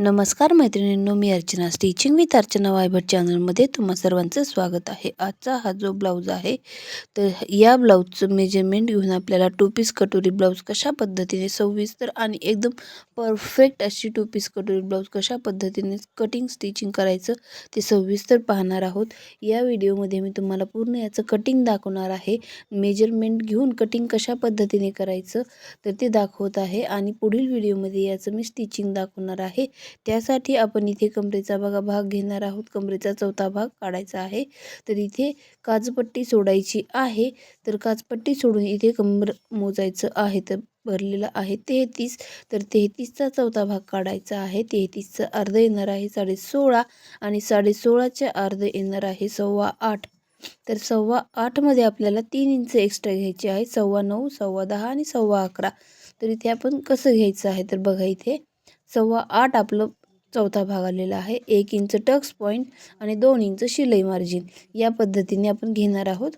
नमस्कार मैत्रिणींनो मी अर्चना. स्टिचिंग विथ अर्चना वायभट चॅनलमध्ये तुम्हा सर्वांचं स्वागत आहे. आजचा हा जो ब्लाऊज आहे तर या ब्लाऊजचं मेजरमेंट घेऊन आपल्याला टू पीस कटोरी ब्लाऊज कशा पद्धतीने सविस्तर आणि एकदम परफेक्ट अशी टू पीस कटोरी ब्लाऊज कशा पद्धतीने कटिंग स्टिचिंग करायचं ते सविस्तर पाहणार आहोत. या व्हिडिओमध्ये मी तुम्हाला पूर्ण याचं कटिंग दाखवणार आहे. मेजरमेंट घेऊन कटिंग कशा पद्धतीने करायचं तर ते दाखवत आहे. आणि पुढील व्हिडिओमध्ये याचं मी स्टिचिंग दाखवणार आहे. त्यासाठी आपण इथे कमरेचा बघा भाग घेणार आहोत. कमरेचा चौथा भाग काढायचा आहे. तर इथे काजपट्टी सोडायची आहे. तर काजपट्टी सोडून इथे कमर मोजायचं आहे. तर भरलेलं आहे तेहतीस. तर तेहतीसचा चौथा भाग काढायचा आहे. तेहतीसचा अर्ध येणार आहे साडे सोळा आणि साडे सोळाच्या अर्ध येणार आहे सव्वा आठ. तर सव्वा आठमध्ये आपल्याला तीन इंच एक्स्ट्रा घ्यायचे आहे. सव्वा नऊ सव्वा दहा आणि सव्वा अकरा. तर इथे आपण कसं घ्यायचं आहे? तर बघा इथे सव्वा आठ आपलं चौथा भाग आलेला आहे. एक इंच टक्स पॉईंट आणि दोन इंच शिलाई मार्जिन. या पद्धतीने आपण घेणार आहोत.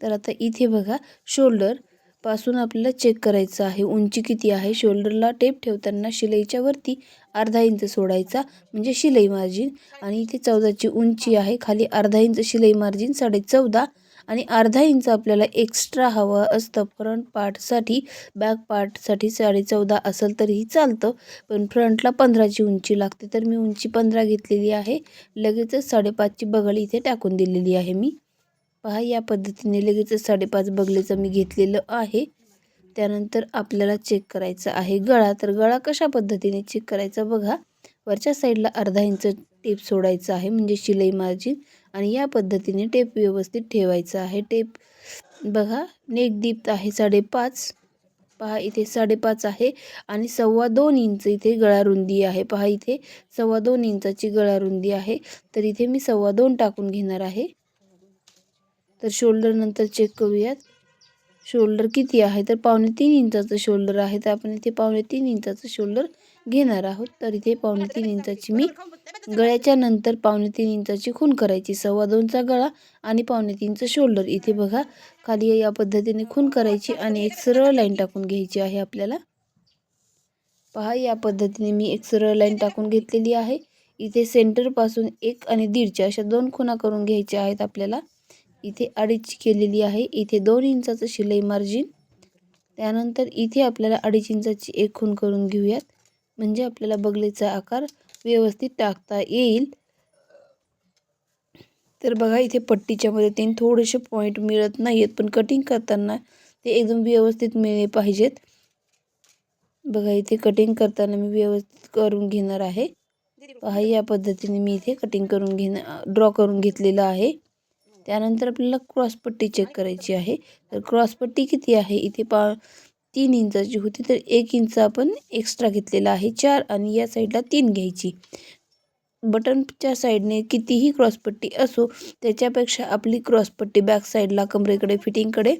तर आता इथे बघा शोल्डरपासून आपल्याला चेक करायचं आहे. उंची किती आहे? शोल्डरला टेप ठेवताना शिलाईच्या वरती अर्धा इंच सोडायचा म्हणजे शिलाई मार्जिन. आणि इथे चौदाची उंची आहे. खाली अर्धा इंच शिलाई मार्जिन साडे चौदा आणि अर्धा इंच आपल्याला एक्स्ट्रा हवं असतं. फ्रंट पार्टसाठी बॅक पार्टसाठी साडे चौदा असेल तरीही चालतं. पण फ्रंटला पंधराची उंची लागते. तर मी उंची पंधरा घेतलेली आहे. लगेचच साडेपाचची बगल इथे टाकून दिलेली आहे मी. पहा या पद्धतीने लगेचच साडेपाच बगलेचं मी घेतलेलं आहे. त्यानंतर आपल्याला चेक करायचं आहे गळा. तर गळा कशा पद्धतीने चेक करायचा बघा. वरच्या साईडला अर्धा इंच टेप सोडायचा आहे. म्हणजे शिलाई मार्जिन आणि या पद्धतीने टेप व्यवस्थित ठेवायचा आहे. टेप बघा नेक आहे साडेपाच. पहा इथे साडेपाच आहे आणि सव्वा दोन इंच इथे गळा रुंदी आहे. पहा इथे सव्वा दोन इंचाची गळा रुंदी आहे. तर इथे मी सव्वा दोन टाकून घेणार आहे. तर शोल्डर नंतर चेक करूयात. शोल्डर किती आहे? तर पावणे तीन इंचाचं शोल्डर आहे. तर आपण इथे पावणे तीन इंचाचं शोल्डर घेणार आहोत तर इथे पावणे तीन इंचाची मी गळ्याच्या नंतर पावणे तीन इंचाची खून करायची. सव्वा दोनचा गळा आणि पावणे तीनचं शोल्डर. इथे बघा खाली या पद्धतीने खून करायची आणि एक सरळ लाईन टाकून घ्यायची आहे आपल्याला. पहा या पद्धतीने मी एक सरळ लाईन टाकून घेतलेली आहे. इथे सेंटरपासून एक आणि दीडच्या अशा दोन खुणा करून घ्यायच्या आहेत आपल्याला. इथे अडीच केलेली आहे. इथे दोन इंचाचं शिलाई मार्जिन त्यानंतर इथे आपल्याला अडीच इंचाची एक खून करून घेऊयात. म्हणजे आपल्याला बगलेचा आकार व्यवस्थित टाकता येईल. तर बघा इथे पट्टीच्या मदतीने थोडेसे पॉईंट मिळत नाही आहेत पण कटिंग करताना ते एकदम व्यवस्थित मिळले पाहिजेत. बघा इथे कटिंग करताना मी व्यवस्थित करून घेणार आहे. पहा या पद्धतीने मी इथे कटिंग करून घेणं ड्रॉ करून घेतलेलं आहे. त्यानंतर आपल्याला क्रॉसपट्टी चेक करायची आहे. तर क्रॉसपट्टी किती आहे? इथे पा तीन इंचाची होती तर एक इंच आपण एक्स्ट्रा घेतलेला आहे. चार आणि या साईडला तीन घ्यायची. बटनच्या साईडने कितीही क्रॉसपट्टी असो त्याच्यापेक्षा आपली क्रॉसपट्टी बॅक साईडला कमरेकडे फिटिंगकडे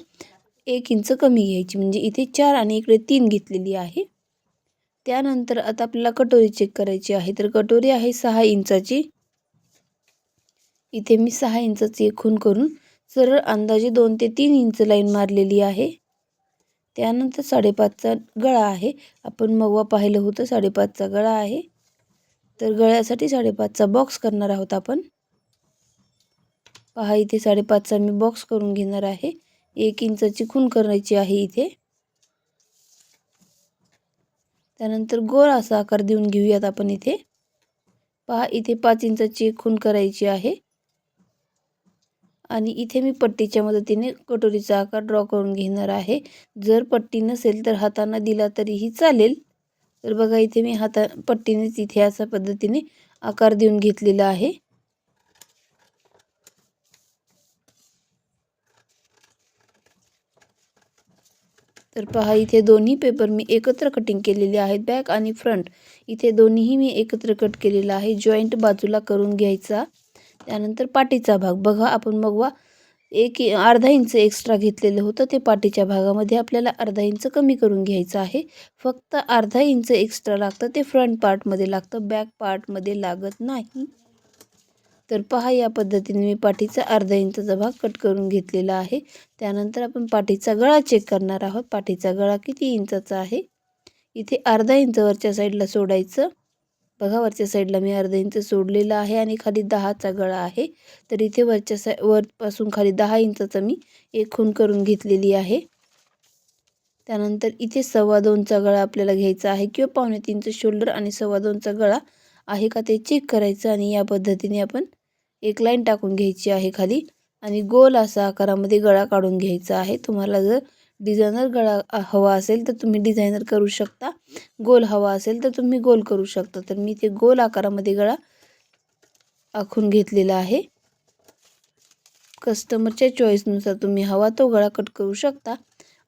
एक इंच कमी घ्यायची. म्हणजे इथे चार आणि इकडे तीन घेतलेली आहे. त्यानंतर आता आपल्याला कटोरी चेक करायची आहे. तर कटोरी आहे सहा इंचाची. इथे मी सहा इंचाची एक खून करून सरळ अंदाजे दोन ते तीन इंच लाईन मारलेली आहे. त्यानंतर साडेपाचचा गळा आहे. आपण मगवा पाहिलं होतं साडेपाचचा गळा आहे. तर गळ्यासाठी साडेपाचचा बॉक्स करणार आहोत आपण. पहा इथे साडेपाचचा मी बॉक्स करून घेणार आहे. एक इंचाची खून करायची आहे इथे. त्यानंतर गोल असा आकार देऊन घेऊयात आपण इथे. पहा इथे पाच इंचाची एक खून करायची आहे. आणि इथे मी पट्टीच्या मदतीने कटोरीचा आकार ड्रॉ करून घेणार आहे. जर पट्टी नसेल तर हाताना दिला तरीही चालेल. तर बघा इथे मी हाता पट्टीनेच इथे अशा पद्धतीने आकार देऊन घेतलेला आहे. तर पहा इथे दोन्ही पेपर मी एकत्र कटिंग केलेले आहेत बॅक आणि फ्रंट इथे दोन्हीही मी एकत्र कट केलेला आहे. जॉईंट बाजूला करून घ्यायचा. त्यानंतर पाठीचा भाग. बघा आपण मगवा एक अर्धा इंच एक्स्ट्रा घेतलेलं होतं. ते पाठीच्या भागामध्ये आपल्याला अर्धा इंच कमी करून घ्यायचं आहे. फक्त अर्धा इंच एक्स्ट्रा लागतं. ते फ्रंट पार्टमध्ये लागतं. बॅक पार्टमध्ये लागत नाही. तर पहा या पद्धतीने मी पाठीचा अर्धा इंचाचा भाग कट करून घेतलेला आहे. त्यानंतर आपण पाठीचा गळा चेक करणार आहोत. पाठीचा गळा किती इंचाचा आहे? इथे अर्धा इंच वरच्या साईडला सोडायचं. बघा वरच्या साईडला मी अर्धा इंच सोडलेलं आहे आणि खाली दहाचा गळा आहे. तर इथे वरच्या साई वरपासून खाली दहा इंचाचा मी एक खून करून घेतलेली आहे. त्यानंतर इथे सव्वा दोनचा गळा आपल्याला घ्यायचा आहे किंवा पावणे तीनचं शोल्डर आणि सव्वा दोनचा गळा आहे का ते चेक करायचं आणि या पद्धतीने आपण एक लाईन टाकून घ्यायची आहे खाली. आणि गोल असा आकारामध्ये गळा काढून घ्यायचा आहे. तुम्हाला जर डिझायनर गळा हवा असेल तर तुम्ही डिझायनर करू शकता. गोल हवा असेल तर तुम्ही गोल करू शकता. तर मी ते गोल आकारामध्ये गळा आखून घेतलेला आहे. कस्टमरच्या चॉईसनुसार तुम्ही हवा तो गळा कट करू शकता.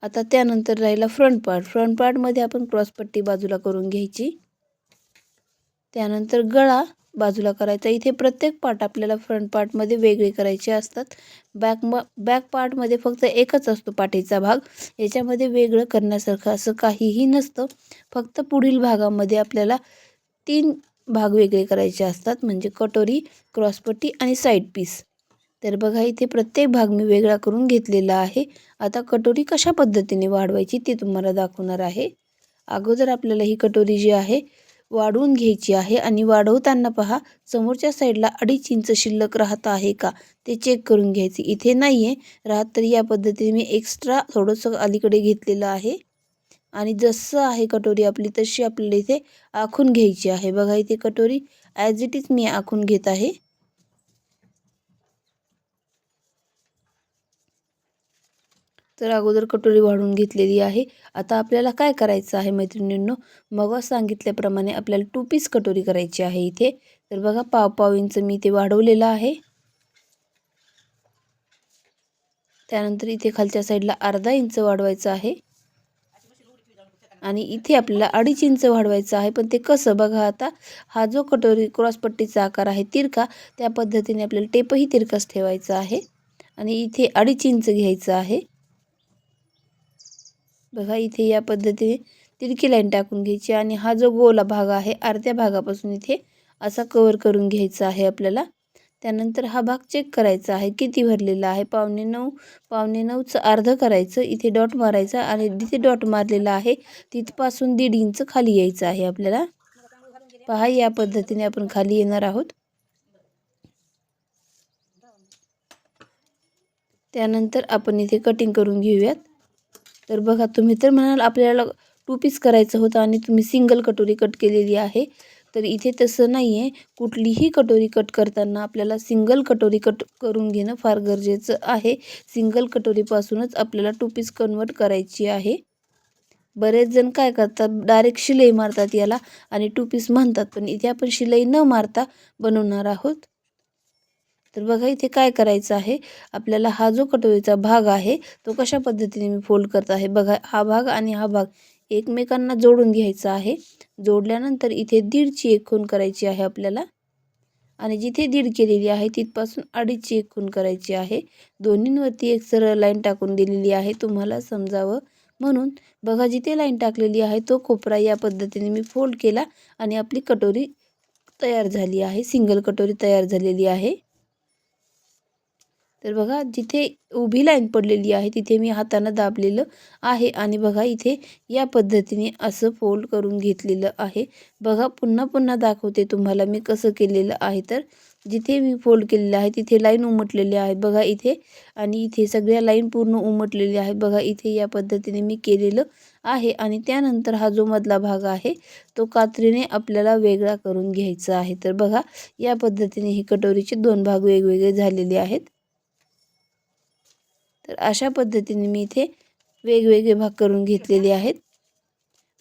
आता त्यानंतर राहिला फ्रंट पार्ट फ्रंट पार्टमध्ये आपण क्रॉसपट्टी बाजूला करून घ्यायची. त्यानंतर गळा बाजूला करायचा. इथे प्रत्येक पार्ट आपल्याला फ्रंट पार्टमध्ये वेगळे करायचे असतात. बॅक म बॅक पार्टमध्ये फक्त एकच असतो पाठीचा भाग. याच्यामध्ये वेगळं करण्यासारखं असं काहीही नसतं. फक्त पुढील भागामध्ये आपल्याला तीन भाग वेगळे करायचे असतात. म्हणजे कटोरी क्रॉसपट्टी आणि साईड पीस तर बघा इथे प्रत्येक भाग मी वेगळा करून घेतलेला आहे. आता कटोरी कशा पद्धतीने वाढवायची ते तुम्हाला दाखवणार आहे. अगोदर आपल्याला ही कटोरी जी आहे वाढवून घ्यायची आहे. आणि वाढवताना पहा समोरच्या साईडला अडीच इंच शिल्लक राहत आहे का? ते चेक करून घ्यायचे. इथे नाही आहे राहत तरी या पद्धतीने मी एक्स्ट्रा थोडंसं अलीकडे घेतलेलं आहे. आणि जसं आहे कटोरी आपली तशी आपल्याला इथे आखून घ्यायची आहे. बघा इथे कटोरी ॲज इट इज मी आखून घेत आहे. तर अगोदर कटोरी वाढून घेतलेली आहे. आता आपल्याला काय करायचं आहे मैत्रिणींनो? मग सांगितल्याप्रमाणे आपल्याला टू पीस कटोरी करायची आहे इथे. तर बघा पाव पाव इंच मी ते वाढवलेलं आहे. त्यानंतर इथे खालच्या साईडला अर्धा इंच वाढवायचं आहे. आणि इथे आपल्याला अडीच इंच वाढवायचं आहे. पण ते कसं? बघा आता हा जो कटोरी क्रॉसपट्टीचा आकार आहे तिरका त्या पद्धतीने आपल्याला टेपही तिरकाच ठेवायचा आहे. आणि इथे अडीच इंच घ्यायचं आहे. बघा इथे या पद्धतीने तिरकी लाईन टाकून घ्यायची आणि हा जो गोला भाग आहे अर्ध्या भागापासून इथे असा कवर करून घ्यायचा आहे आपल्याला. त्यानंतर हा भाग चेक करायचा आहे किती भरलेला आहे? पावणे नऊ पावणे नऊचं अर्धं करायचं इथे डॉट मारायचा आणि जिथे डॉट मारलेला आहे तिथपासून दीड इंच खाली यायचं आहे आपल्याला. पहा या पद्धतीने आपण खाली येणार आहोत. त्यानंतर आपण इथे कटिंग करून घेऊयात. तर बघा तुम्ही तर म्हणाल आपल्याला टू पीस करायचं होतं आणि तुम्ही सिंगल कटोरी कट केलेली आहे. तर इथे तसं नाही आहे कुठलीही कटोरी कट करताना आपल्याला सिंगल कटोरी कट करून घेणं फार गरजेचं आहे. सिंगल कटोरीपासूनच आपल्याला टू पीस कन्वर्ट करायची आहे. बरेच जण काय करतात? डायरेक्ट शिलाई मारतात याला आणि टू पीस म्हणतात. पण इथे आपण शिलाई न मारता बनवणार आहोत. तर बघा इथे काय करायचं आहे? आपल्याला हा जो कटोरीचा भाग आहे तो कशा पद्धतीने मी फोल्ड करत आहे? बघा हा भाग आणि हा भाग एकमेकांना जोडून घ्यायचा आहे. जोडल्यानंतर इथे दीडची एक खून करायची आहे आपल्याला. आणि जिथे दीड केलेली आहे तिथपासून अडीचची एक खून करायची आहे. दोन्हींवरती एक सरळ लाईन टाकून दिलेली आहे. तुम्हाला समजावं म्हणून. बघा जिथे लाईन टाकलेली आहे तो कोपरा या पद्धतीने मी फोल्ड केला आणि आपली कटोरी तयार झाली आहे. सिंगल कटोरी तयार झालेली आहे. तर बघा जिथे उभी लाईन पडलेली आहे तिथे मी हातानं दाबलेलं आहे. आणि बघा इथे या पद्धतीने असं फोल्ड करून घेतलेलं आहे. बघा पुन्हा पुन्हा दाखवते तुम्हाला मी कसं केलेलं आहे. तर जिथे मी फोल्ड केलेलं आहे तिथे लाईन उमटलेली आहे. बघा इथे आणि इथे सगळ्या लाईन पूर्ण उमटलेली आहे बघा इथे या पद्धतीने मी केलेलं आहे. आणि त्यानंतर हा जो मधला भाग आहे तो कात्रीने आपल्याला वेगळा करून घ्यायचा आहे. तर बघा या पद्धतीने ही कटोरीचे दोन भाग वेगवेगळे झालेले आहेत. तर अशा पद्धतीने मी इथे वेगवेगळे भाग करून घेतलेले आहेत.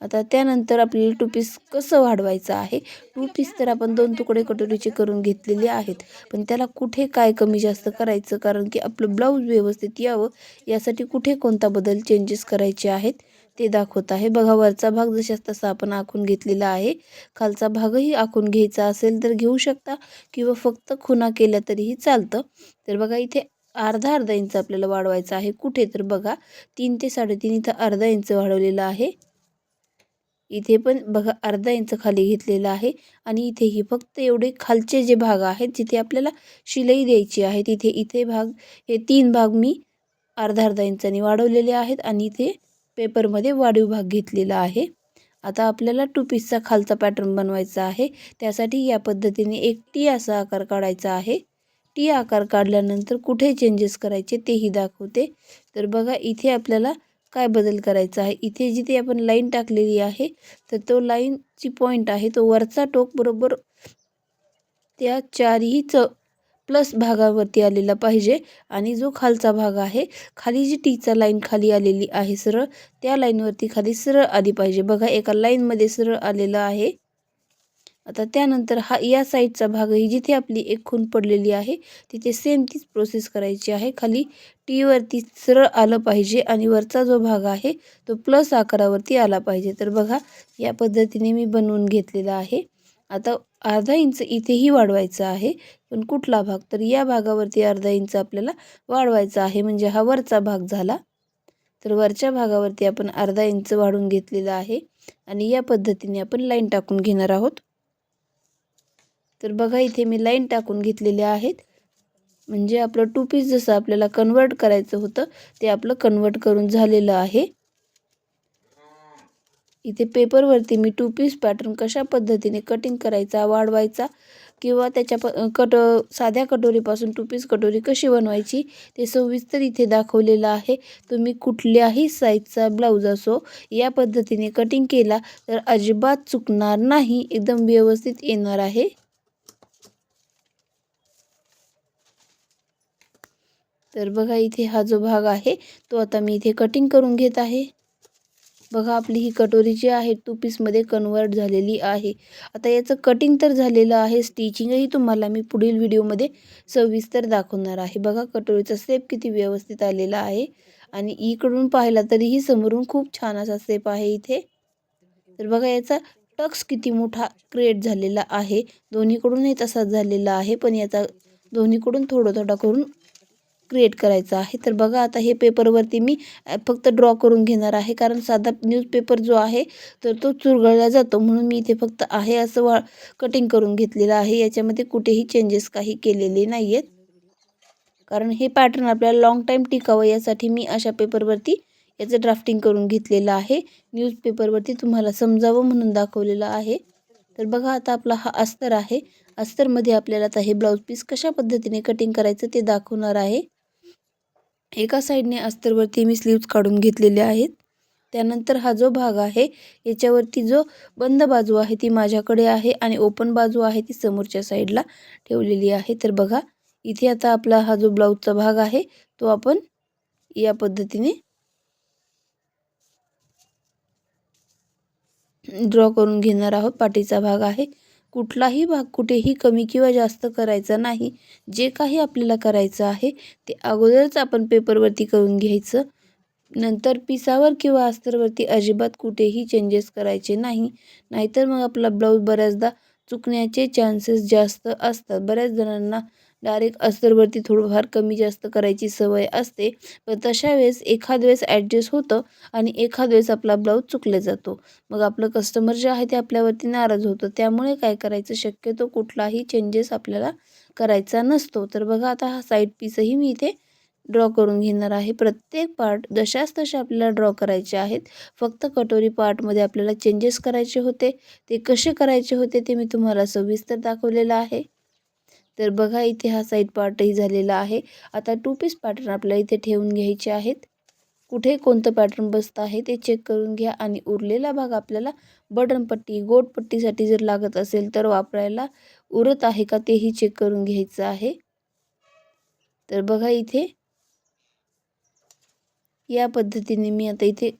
आता त्यानंतर आपल्याला टू पीस कसं वाढवायचं आहे? टू पीस तर आपण दोन तुकडे कटोरीचे करून घेतलेले आहेत. पण त्याला कुठे काय कमी जास्त करायचं? कारण की आपलं ब्लाऊज व्यवस्थित यावं यासाठी कुठे कोणता बदल चेंजेस करायचे आहेत ते दाखवत आहे. बघा वरचा भाग जशाच तसा आपण आखून घेतलेला आहे. खालचा भागही आखून घ्यायचा असेल तर घेऊ शकता किंवा फक्त खुना केल्या तरीही चालतं. तर बघा इथे अर्धा अर्धा इंच आपल्याला वाढवायचा आहे. कुठे तर बघा तीन ते साडेतीन इथं अर्धा इंच वाढवलेलं आहे. इथे पण बघा अर्धा इंच खाली घेतलेला आहे. आणि इथेही फक्त एवढे खालचे जे भाग आहेत जिथे आपल्याला शिलाई द्यायची आहे तिथे इथे भाग हे तीन भाग मी अर्धा अर्धा इंचाने वाढवलेले आहेत आणि इथे पेपरमध्ये वाढीव भाग घेतलेला आहे. आता आपल्याला टू पीसचा खालचा पॅटर्न बनवायचा आहे. त्यासाठी या पद्धतीने एक टी असा आकार काढायचा आहे. टी आकार काढल्यानंतर कुठे चेंजेस करायचे तेही दाखवते. तर बघा इथे आपल्याला काय बदल करायचा आहे? इथे जिथे आपण लाईन टाकलेली आहे तर तो लाईनची पॉईंट आहे तो वरचा टोक बरोबर त्या चारही च प्लस भागावरती आलेला पाहिजे आणि जो खालचा भाग आहे खाली जी टीचा लाईन खाली आलेली आहे सरळ त्या लाईनवरती खाली सरळ आली पाहिजे. बघा एका लाईनमध्ये सरळ आलेलं आहे. आता त्यानंतर हा या साईडचा भागही जिथे आपली एक खून पडलेली आहे तिथे सेम तीच प्रोसेस करायची आहे. खाली टीवरती सरळ आलं पाहिजे आणि वरचा जो भाग आहे तो प्लस आकारावरती आला पाहिजे. तर बघा या पद्धतीने मी बनवून घेतलेला आहे. आता अर्धा इंच इथेही वाढवायचा आहे पण कुठला भाग? तर या भागावरती अर्धा इंच आपल्याला वाढवायचा आहे म्हणजे हा वरचा भाग झाला. तर वरच्या भागावरती आपण अर्धा इंच वाढून घेतलेला आहे आणि या पद्धतीने आपण लाईन टाकून घेणार आहोत. तर बघा इथे मी लाईन टाकून घेतलेले आहेत. म्हणजे आपलं टू पीस जसं आपल्याला कन्वर्ट करायचं होतं ते आपलं कन्वर्ट करून झालेलं आहे. इथे पेपरवरती मी टू पीस पॅटर्न कशा पद्धतीने कटिंग करायचा वाढवायचा किंवा त्याच्या प कट साध्या कटोरीपासून टू पीस कटोरी कशी बनवायची ते सविस्तर इथे दाखवलेलं आहे. तुम्ही कुठल्याही साईजचा ब्लाऊज असो या पद्धतीने कटिंग केला तर अजिबात चुकणार नाही. एकदम व्यवस्थित येणार आहे. तर बघा इथे हा जो भाग आहे तो आता मी इथे कटिंग करून घेत आहे. बघा आपली ही कटोरी जी आहे टू पीसमध्ये कन्वर्ट झालेली आहे. आता याचं कटिंग तर झालेलं आहे स्टिचिंगही तुम्हाला मी पुढील व्हिडिओमध्ये सविस्तर दाखवणार आहे. बघा कटोरीचा सेप किती व्यवस्थित आलेला आहे. आणि इकडून पाहिला तरीही समोरून खूप छान असा सेप आहे इथे. तर बघा याचा टक्स किती मोठा क्रिएट झालेला आहे. दोन्हीकडूनही तसाच झालेला आहे पण याचा दोन्हीकडून थोडं थोडा करून क्रिएट करायचं आहे. तर बघा आता हे पेपरवरती मी फक्त ड्रॉ करून घेणार आहे. कारण साधा न्यूजपेपर जो आहे तर तो चुरगळला जातो. म्हणून मी इथे फक्त आहे असं वा कटिंग करून घेतलेलं आहे. याच्यामध्ये कुठेही चेंजेस काही केलेले नाही आहेत कारण हे पॅटर्न आपल्याला लाँग टाईम टिकावं यासाठी मी अशा पेपरवरती याचं ड्राफ्टिंग करून घेतलेलं आहे. न्यूजपेपरवरती तुम्हाला समजावं म्हणून दाखवलेलं आहे. तर बघा आता आपला हा अस्तर आहे. अस्तरमध्ये आपल्याला आता हे ब्लाऊज पीस कशा पद्धतीने कटिंग करायचं ते दाखवणार आहे. एका साईडने अस्तरवरती मी स्लीव्ज काढून घेतलेले आहेत. त्यानंतर हा जो भाग आहे याच्यावरती जो बंद बाजू आहे ती माझ्याकडे आहे आणि ओपन बाजू आहे ती समोरच्या साईडला ठेवलेली आहे. तर बघा इथे आता आपला हा जो ब्लाऊजचा भाग आहे तो आपण या पद्धतीने ड्रॉ करून घेणार आहोत. पाठीचा भाग आहे. कुठलाही भाग कुठेही कमी किंवा जास्त करायचा नाही. जे काही आपल्याला करायचं आहे ते अगोदरच आपण पेपरवरती करून घ्यायचं. नंतर पिसावर किंवा अस्तरवरती अजिबात कुठेही चेंजेस करायचे नाही. नाहीतर मग आपला ब्लाऊज बऱ्याचदा चुकण्याचे चान्सेस जास्त असतात. बऱ्याच जणांना डायरेक्ट अस्तरवरती थोडंफार कमी जास्त करायची सवय असते. पण तशा वेळेस एखाद वेळेस ॲडजस्ट होतं आणि एखाद वेळेस आपला ब्लाऊज चुकला जातो. मग आपलं कस्टमर जे आहे ते आपल्यावरती नाराज होतं. त्यामुळे काय करायचं? शक्यतो कुठलाही चेंजेस आपल्याला करायचा नसतो. तर बघा आता हा साईड पीसही मी इथे ड्रॉ करून घेणार आहे. प्रत्येक पार्ट जशाच तशा आपल्याला ड्रॉ करायचे आहेत. फक्त कटोरी पार्टमध्ये आपल्याला चेंजेस करायचे होते. ते कसे करायचे होते ते मी तुम्हाला सविस्तर दाखवलेलं आहे. तर बघा इथे हा साईड पार्टही झालेला आहे. आता टू पीस पॅटर्न आपल्याला इथे ठेवून घ्यायचे आहेत. कुठे कोणतं पॅटर्न बसतं आहे ते चेक करून घ्या आणि उरलेला भाग आपल्याला बटनपट्टी गोटपट्टीसाठी जर लागत असेल तर वापरायला उरत आहे का तेही चेक करून घ्यायचं आहे. तर बघा इथे या पद्धतीने मी आता इथे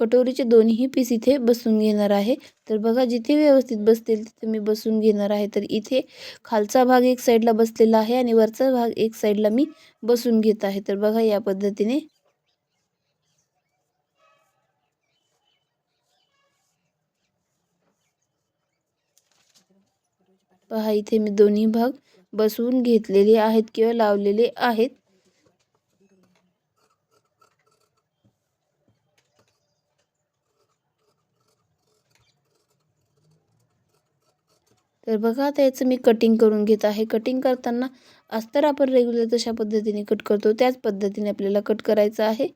कटोरीचे दोन्ही पीस इथे बसून घेणार आहे. तर बघा जिथे व्यवस्थित बसतील तिथे मी बसून घेणार आहे. तर इथे खालचा भाग एक साईडला बसलेला आहे आणि वरचा भाग एक साईडला मी बसून घेत आहे. तर बघा या पद्धतीने पहा इथे मी दोन्ही भाग बसवून घेतलेले आहेत किंवा लावलेले आहेत. तर बघा आता याचं मी कटिंग करून घेत आहे. कटिंग करताना अस्तर आपण रेग्युलर जशा पद्धतीने कट करतो त्याच पद्धतीने आपल्याला कट करायचं आहे.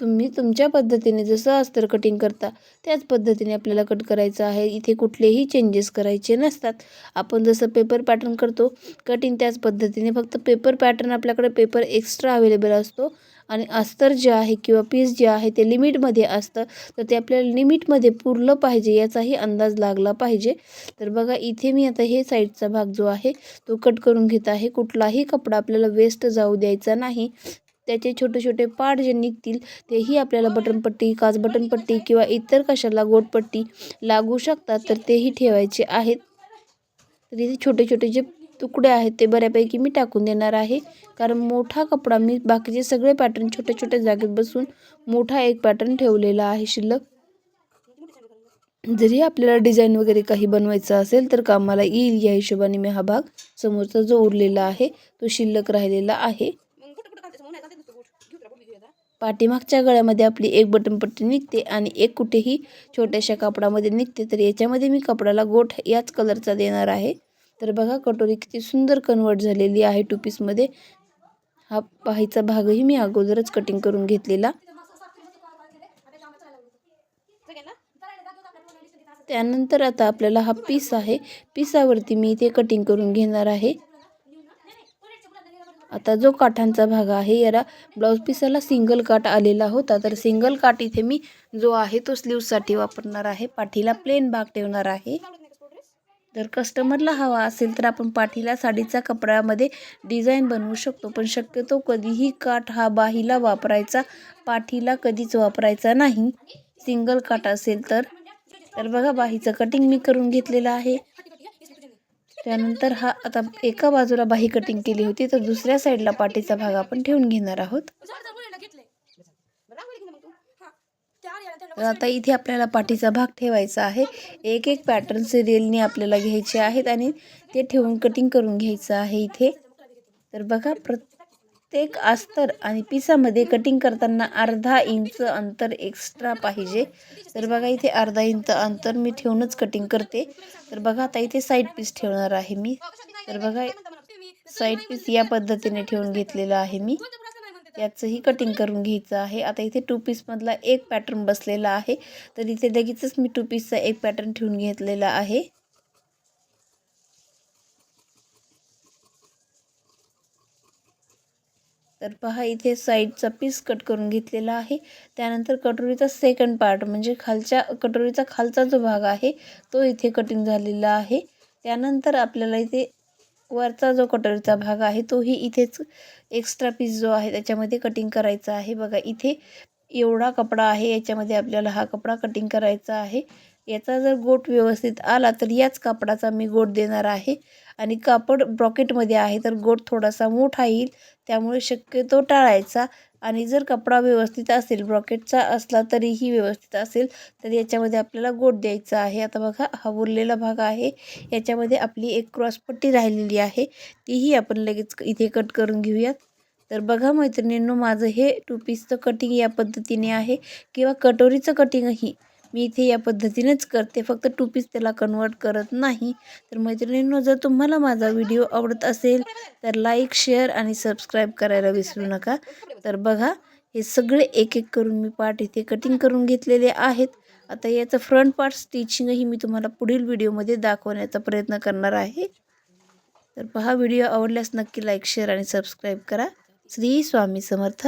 तुम्ही तुमच्या पद्धतीने जसं अस्तर कटिंग करता त्याच पद्धतीने आपल्याला कट करायचं आहे. इथे कुठलेही चेंजेस करायचे नसतात. आपण जसं पेपर पॅटर्न करतो कटिंग त्याच पद्धतीने. फक्त पेपर पॅटर्न आपल्याकडे पेपर एक्स्ट्रा अवेलेबल असतो. आणि अस्तर जे आहे किंवा पीस जे आहे ते लिमिटमध्ये असतं तर ते आपल्याला लिमिटमध्ये पुरलं पाहिजे याचाही अंदाज लागला पाहिजे. तर बघा इथे मी आता हे साईडचा भाग जो आहे तो कट करून घेत आहे. कुठलाही कपडा आपल्याला वेस्ट जाऊ द्यायचा नाही. त्याचे छोटे छोटे पार्ट जे निघतील तेही आपल्याला बटनपट्टी काच बटनपट्टी किंवा इतर कशाला गोटपट्टी लागू शकतात तर तेही ठेवायचे आहेत. तर इथे छोटे छोटे जे तुकडे आहेत ते बऱ्यापैकी मी टाकून देणार आहे. कारण मोठा कपडा मी बाकीचे सगळे पॅटर्न छोट्या छोट्या जागेत बसून मोठा एक पॅटर्न ठेवलेला आहे शिल्लक. जरी आपल्याला डिझाईन वगैरे काही बनवायचं असेल तर कामाला येईल या हिशोबाने मी हा भाग समोरचा जो उरलेला आहे तो शिल्लक राहिलेला आहे. पाठीमागच्या गळ्यामध्ये आपली एक बटनपट्टी निघते आणि एक कुठेही छोट्याशा कापडामध्ये निघते तर याच्यामध्ये मी कपड्याला गोठ याच कलरचा देणार आहे. तर बघा कटोरी किती सुंदर कन्वर्ट झालेली आहे टू पीसमध्ये हा पाहायचा भागही मी अगोदरच कटिंग करून घेतलेला. त्यानंतर आता आपल्याला हा पीस आहे. पिसावरती मी इथे कटिंग करून घेणार आहे. आता जो काठांचा भाग आहे याला ब्लाऊज पिसाला सिंगल काट आलेला होता. तर सिंगल काट इथे मी जो आहे तो स्लीवसाठी वापरणार आहे. पाठीला प्लेन भाग ठेवणार आहे. जर कस्टमरला हवा असेल तर आपण पाठीला साडीचा कपड्यामध्ये डिझाईन बनवू शकतो. पण शक्यतो कधीही काठ हा बाहीला वापरायचा पाठीला कधीच वापरायचा नाही. सिंगल काट असेल तर. तर बघा बाहीचं कटिंग मी करून घेतलेलं आहे. त्यानंतर हा आता एका बाजूला बाही कटिंग केली होती तर दुसऱ्या साईडला पाठीचा भाग आपण ठेवून घेणार आहोत. तर आता इथे आपल्याला पाठीचा भाग ठेवायचा आहे. एक एक पॅटर्न सिरियलने आपल्याला घ्यायचे आहेत आणि ते ठेवून कटिंग करून घ्यायचं आहे इथे. तर बघा प्रत्येक अस्तर आणि पिसामध्ये कटिंग करताना अर्धा इंच अंतर एक्स्ट्रा पाहिजे. तर बघा इथे अर्धा इंच अंतर मी ठेवूनच कटिंग करते. तर बघा आता इथे साईड पीस ठेवणार आहे मी. तर बघा साईड पीस या पद्धतीने ठेवून घेतलेलं आहे मी. याचंही कटिंग करून घ्यायचं आहे. आता इथे टू पीसमधला एक पॅटर्न बसलेला आहे. तर इथे लगेचच मी टू पीसचा एक पॅटर्न ठेवून घेतलेला आहे. तर पहा इथे साईडचा पीस कट करून घेतलेला आहे. त्यानंतर कटोरीचा सेकंड पार्ट म्हणजे खालच्या कटोरीचा खालचा जो भाग आहे तो इथे कटिंग झालेला आहे. त्यानंतर आपल्याला इथे वरचा जो कटोरीचा भाग आहे तोही इथेच एक्स्ट्रा पीस जो आहे त्याच्यामध्ये कटिंग करायचा आहे. बघा इथे एवढा कपडा आहे याच्यामध्ये आपल्याला हा कपडा कटिंग करायचा आहे. याचा जर गोट व्यवस्थित आला तर याच कापडाचा मी गोट देणार आहे. आणि कापड ब्रॉकेटमध्ये आहे तर गोट थोडासा मोठा येईल त्यामुळे शक्यतो टाळायचा. आणि जर कपडा व्यवस्थित असेल ब्रॉकेटचा असला तरीही व्यवस्थित असेल तर याच्यामध्ये आपल्याला गोट द्यायचा आहे. आता बघा हा उरलेला भाग आहे. याच्यामध्ये आपली एक क्रॉसपट्टी राहिलेली आहे. तीही आपण लगेच इथे कट करून घेऊयात. तर बघा मैत्रिणींनो माझं हे टू पीसचं कटिंग या पद्धतीने आहे किंवा कटोरीचं कटिंगही मी इथे या पद्धतीनेच करते. फक्त टू पीस त्याला कन्वर्ट करत नाही. तर मैत्रिणींनो जर तुम्हाला माझा व्हिडिओ आवडत असेल तर लाईक शेअर आणि सबस्क्राईब करायला विसरू नका. तर बघा हे सगळे एक एक करून मी पार्ट इथे कटिंग करून घेतलेले आहेत. आता याचं फ्रंट पार्ट स्टिचिंगही मी तुम्हाला पुढील व्हिडिओमध्ये दाखवण्याचा प्रयत्न करणार आहे. तर पहा व्हिडिओ आवडल्यास नक्की लाईक शेअर आणि सबस्क्राईब करा. श्री स्वामी समर्थ.